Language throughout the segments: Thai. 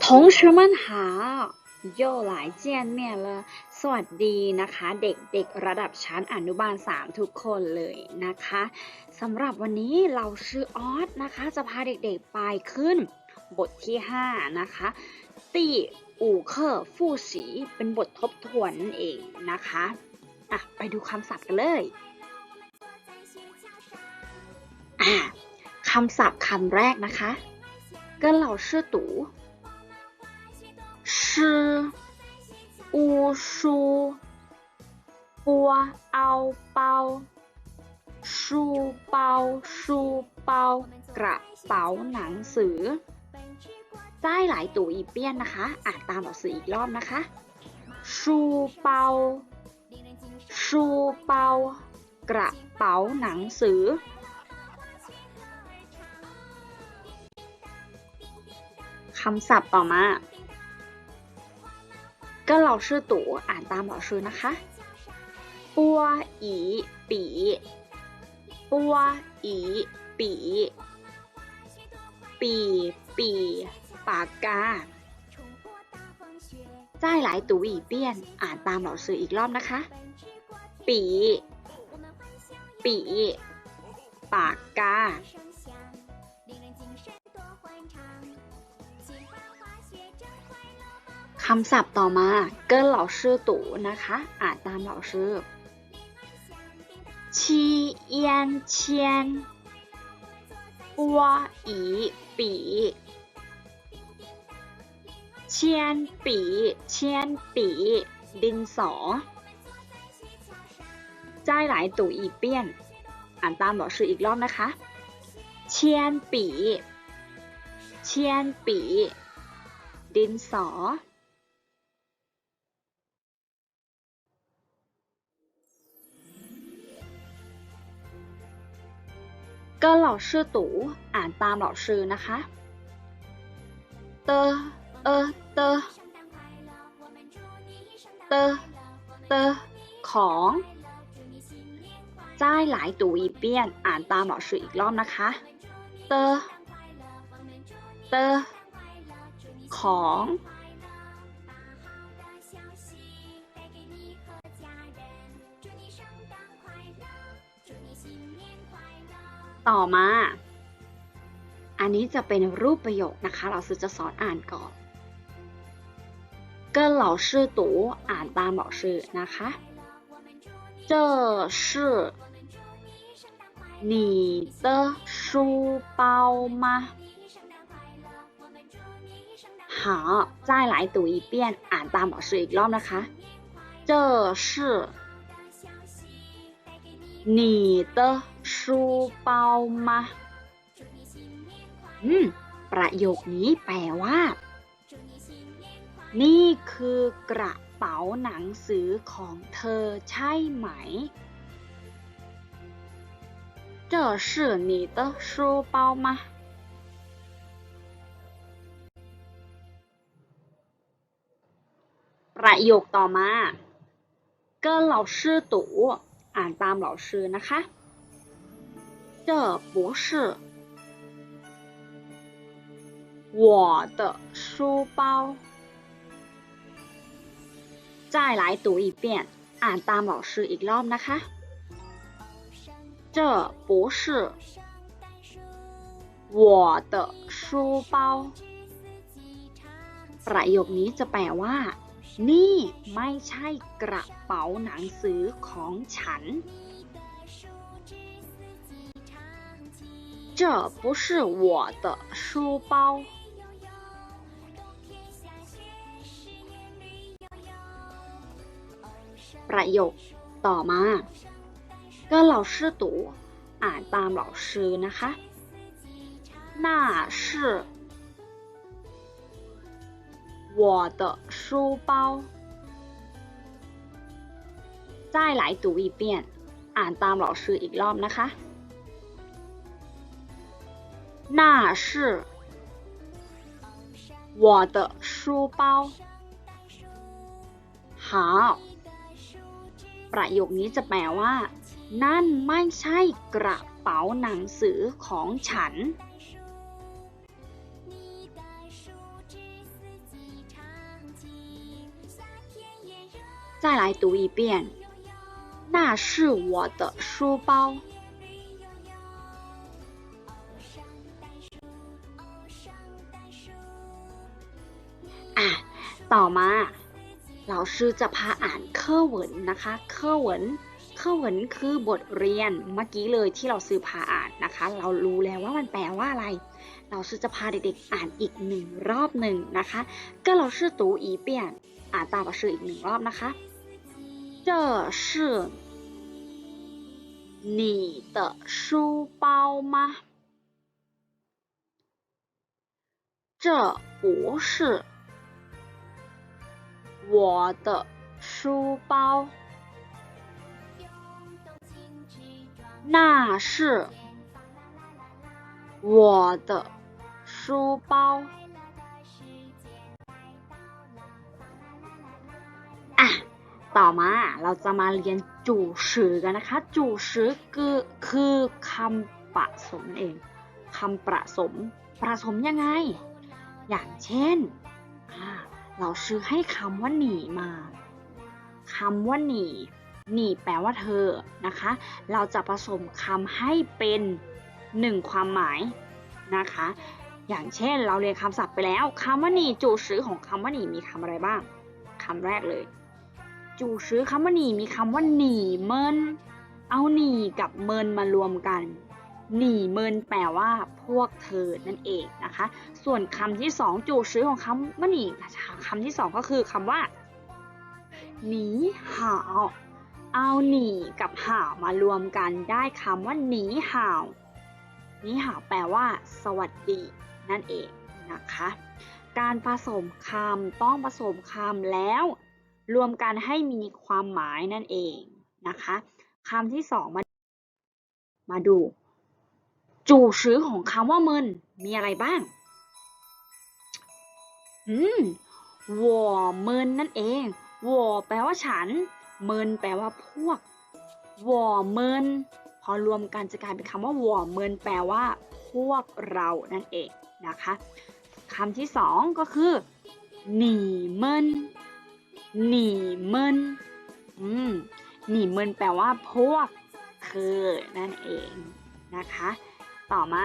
同学们好又来见面了สวัสดีนะคะ เด็กๆ ระดับชั้นอนุบาล 3 ทุกคนเลยนะคะสำหรับวันนี้เราชื่อออสนะคะ จะพาเด็กๆไปขึ้น บทที่ 5 นะคะตีอู่เคอร์ฟู่สีเป็นบททบทวนนั่นเองนะคะอ่ะไปดูคำศัพท์กันเลยอ่ะคำศัพท์คำแรกนะคะ跟老师读诗乌书波 เอาเปา书包书包กระเป๋าหนังสือได้หลายตู่อีเปี้ยนนะคะ อ่านตามหนังสืออีกรอบนะคะชูเปาชูเปากระเป๋าหนังสือ คำศัพท์ต่อมา ก็เราชื่อตู่อ่านตามเราชื่อนะคะปัวอีปีปัวอีปีปีปีปากกาจ่ายหลายตู่อีเปี้ยนอ่านตามเราชื่ออีกรอบนะคะปีปีปากกา คำศัพท์ต่อมาเกินเหล่าชื่อตู่นะคะ อ่านตามเหล่าชื่อชีเอียนเชียนปัวอีปีเชียนปีเชียนปีดินสอจ่ายหลายตู่อีเปี้ยน อ่านตามเหล่าชื่ออีกรอบนะคะ เชียนปีเชียนปีดินสอ ก็เหล่าชื่อตู่อ่านตามเหล่าชื่อนะคะ เตอเออเตอเตอเตอของจ่ายหลายตู่อีเปี้ยน อ่านตามเหล่าชื่ออีกรอบนะคะ เตอเตอของ ต่อมา อันนี้จะเป็นรูปประโยคนะคะ เราซื้อจะสอนอ่านก่อน跟老师读อ่านตาม老师นะคะ这是你的书包吗好再来读一遍อ่านตาม老师อีกรอบนะคะ这是 你的书包吗อืม ประโยคนี้แปลว่า นี่คือกระเป๋าหนังสือของเธอใช่ไหม这是你的书包吗ประโยคต่อมา跟老师读 อ่านตามเหล่าชื่อนะคะ这不是我的书包再来读一遍อ่านตามเหล่าชื่ออีกรอบนะคะ这不是我的书包ประโยคนี้จะแปลว่า นี่ไม่ใช่กระเป๋าหนังสือของฉัน这不是我的书包。ประโยคต่อมาก็เหล่าชื่อตู่อ่านตามเหล่าชื่อนะคะ那是 我的书包再来读一遍อ่านตามเหล่าชื่ออีกรอบนะคะ那是我的书包好ประโยคนี้จะแปลว่า นั่นไม่ใช่กระเป๋าหนังสือของฉัน 再来读一遍那是我的书包 อ่ะ ต่อมา เราชื่อจะพาอ่านเคอเหวินนะคะ เคอเหวินเคอเหวินคือบทเรียนเมื่อกี้เลยที่เราซื้อพาอ่านนะคะ เรารู้แล้วว่ามันแปลว่าอะไร เราชื่อจะพาเด็กๆอ่านอีกหนึ่งรอบหนึ่งนะคะก็เราชื่อตูอีเปียนอ่านตามเราชื่ออีกหนึ่งรอบนะคะ 这是你的书包吗？这不是我的书包，那是我的书包。 ต่อมาเราจะมาเรียนจู่ชือกันนะคะ จู่ชือคือคือคำประสมเองคำประสม ประสมยังไง อย่างเช่น เราชื่อให้คำว่าหนีมาคำว่าหนีหนีแปลว่าเธอนะคะ เราจะผสมคำให้เป็นหนึ่งความหมายนะคะ อย่างเช่นเราเรียนคำศัพท์ไปแล้วคำว่าหนีจู่ชือของคำว่าหนีมีคำอะไรบ้างคำแรกเลย จูชือคำว่าหนีมีคำว่าหนีเมิน เอาหนีกับเมินมารวมกัน หนีเมินแปลว่าพวกเธอนั่นเองนะคะ ส่วนคำที่สองจูชือของคำว่าหนีคำที่สองก็คือคำว่าหนีห่าวเอาหนีกับห่าวมารวมกันได้คำว่าหนีห่าวหนีห่าวแปลว่า สวัสดี นั่นเองนะคะ การผสมคำต้องผสมคำแล้ว รวมกันให้มีความหมายนั่นเองนะคะคำที่สองมามาดู จูชื้อของคำว่าเมินมีอะไรบ้าง อืมวอเมินนั่นเองวอแปลว่าฉัน เมินแปลว่าพวกวอเมินพอรวมกันจะกลายเป็นคำว่าวอเมินแปลว่า พวกเรานั่นเองนะคะคำที่สองก็คือหนีเมิน หนีเมินอืมหนีเมินแปลว่าพวกคือนั่นเองนะคะ ต่อมา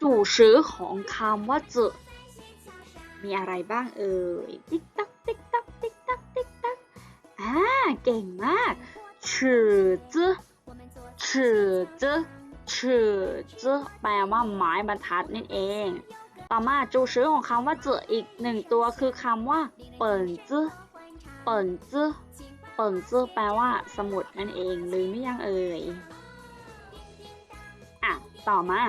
จู่ซื้อของคำว่าจืมีอะไรบ้างเอ่ย ติ๊กตักติ๊กตักติ๊กตักติ๊กตักอ่าเก่งมากชื่อจืชื่อจืชื่อจืแปลว่าไม้บรรทัดนั่นเอง ต่อมาจูชือของคำว่าจือีกหนึ่งตัวคือคำว่าเปิ่นจืเปิ่นจืเปิ่นจืแปลว่า สมุดนั่นเองลืมไม่ยังเอ่ยอะต่อมา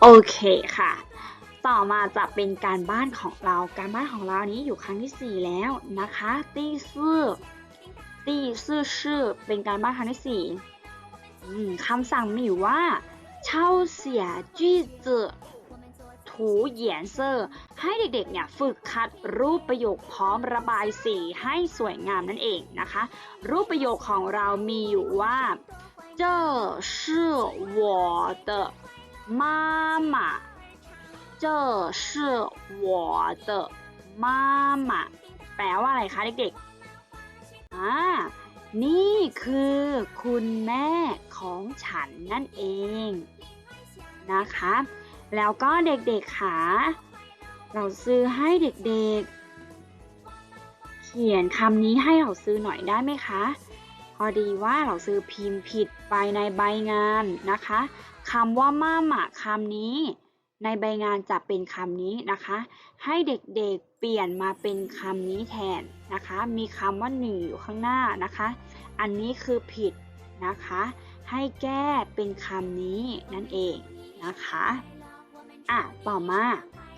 โอเคค่ะ ต่อมาจะเป็นการบ้านของเรา การบ้านของเรานี้อยู่ครั้งที่ 4 แล้วนะคะตีซื่อตีซื่อชื่อเป็นการบ้านครั้งที่สี่คำสั่งมีอยู่ว่า เช่าเสียจี้จืถูเหยียนเซอร์ ให้เด็กๆ เนี่ยฝึกคัดรูปประโยคพร้อมระบายสีให้สวยงามนั่นเองนะคะ รูปประโยคของเรามีอยู่ว่า这是我的妈妈这是我的妈妈แปลว่าอะไรคะเด็กๆ อ่า นี่คือคุณแม่ของฉันนั่นเองนะคะ แล้วก็เด็กๆค่ะเราซื้อให้เด็กๆ เขียนคำนี้ให้เราซื้อหน่อยได้ไหมคะ พอดีว่าเราซื้อพิมพ์ผิดไปในใบงานนะคะคำว่ามาหมาคำนี้ ในใบงานจะเป็นคำนี้นะคะ ให้เด็กๆ เปลี่ยนมาเป็นคำนี้แทนนะคะ มีคำว่าหนึ่งอยู่ข้างหน้านะคะ อันนี้คือผิดนะคะ ให้แก้เป็นคำนี้นั่นเองนะคะอ่ะต่อมา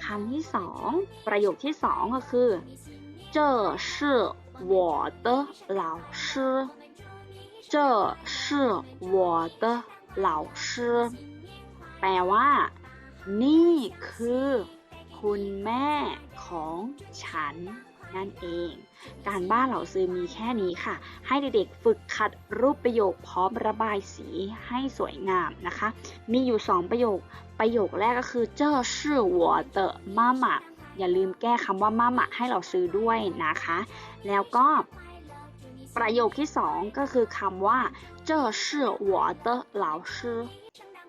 คำที่สองประโยคที่สองก็คือ这是我的老师这是我的老师แปลว่า นี่คือ คุณแม่ ของฉันนั่นเอง การบ้านเหล่าซื้อมีแค่นี้ค่ะ ให้เด็กๆฝึกขัดรูปประโยคพร้อมระบายสีให้สวยงามนะคะ มีอยู่ 2 ประโยค ประโยคแรกก็คือเจ้าชื่อหัวเตอะมามะอย่าลืมแก้คำว่ามามะให้เราซื้อด้วยนะคะ แล้วก็ประโยคที่ 2 ก็คือคำว่าเจ้าชื่อหัวเตอะเหอ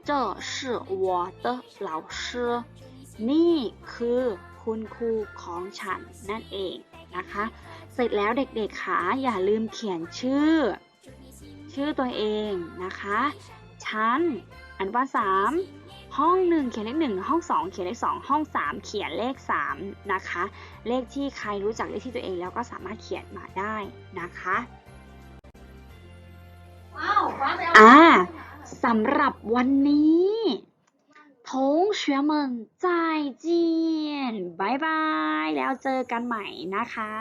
เจ้าชื่อหัวเตอะเหล่าซือนี่คือ คุณครูของฉันนั่นเองนะคะ เสร็จแล้วเด็กๆค่ะอย่าลืมเขียนชื่อ ชื่อตัวเองนะคะชั้นอันว่าสามห้องหนึ่งเขียนเลขหนึ่งห้องสองเขียนเลขสองห้องสามเขียนเลขสามนะคะ เลขที่ใครรู้จักเลขที่ตัวเองแล้วก็สามารถเขียนมาได้นะคะอ่าสำหรับวันนี้ 同学们再见บายบายแล้วเจอกันใหม่นะคะ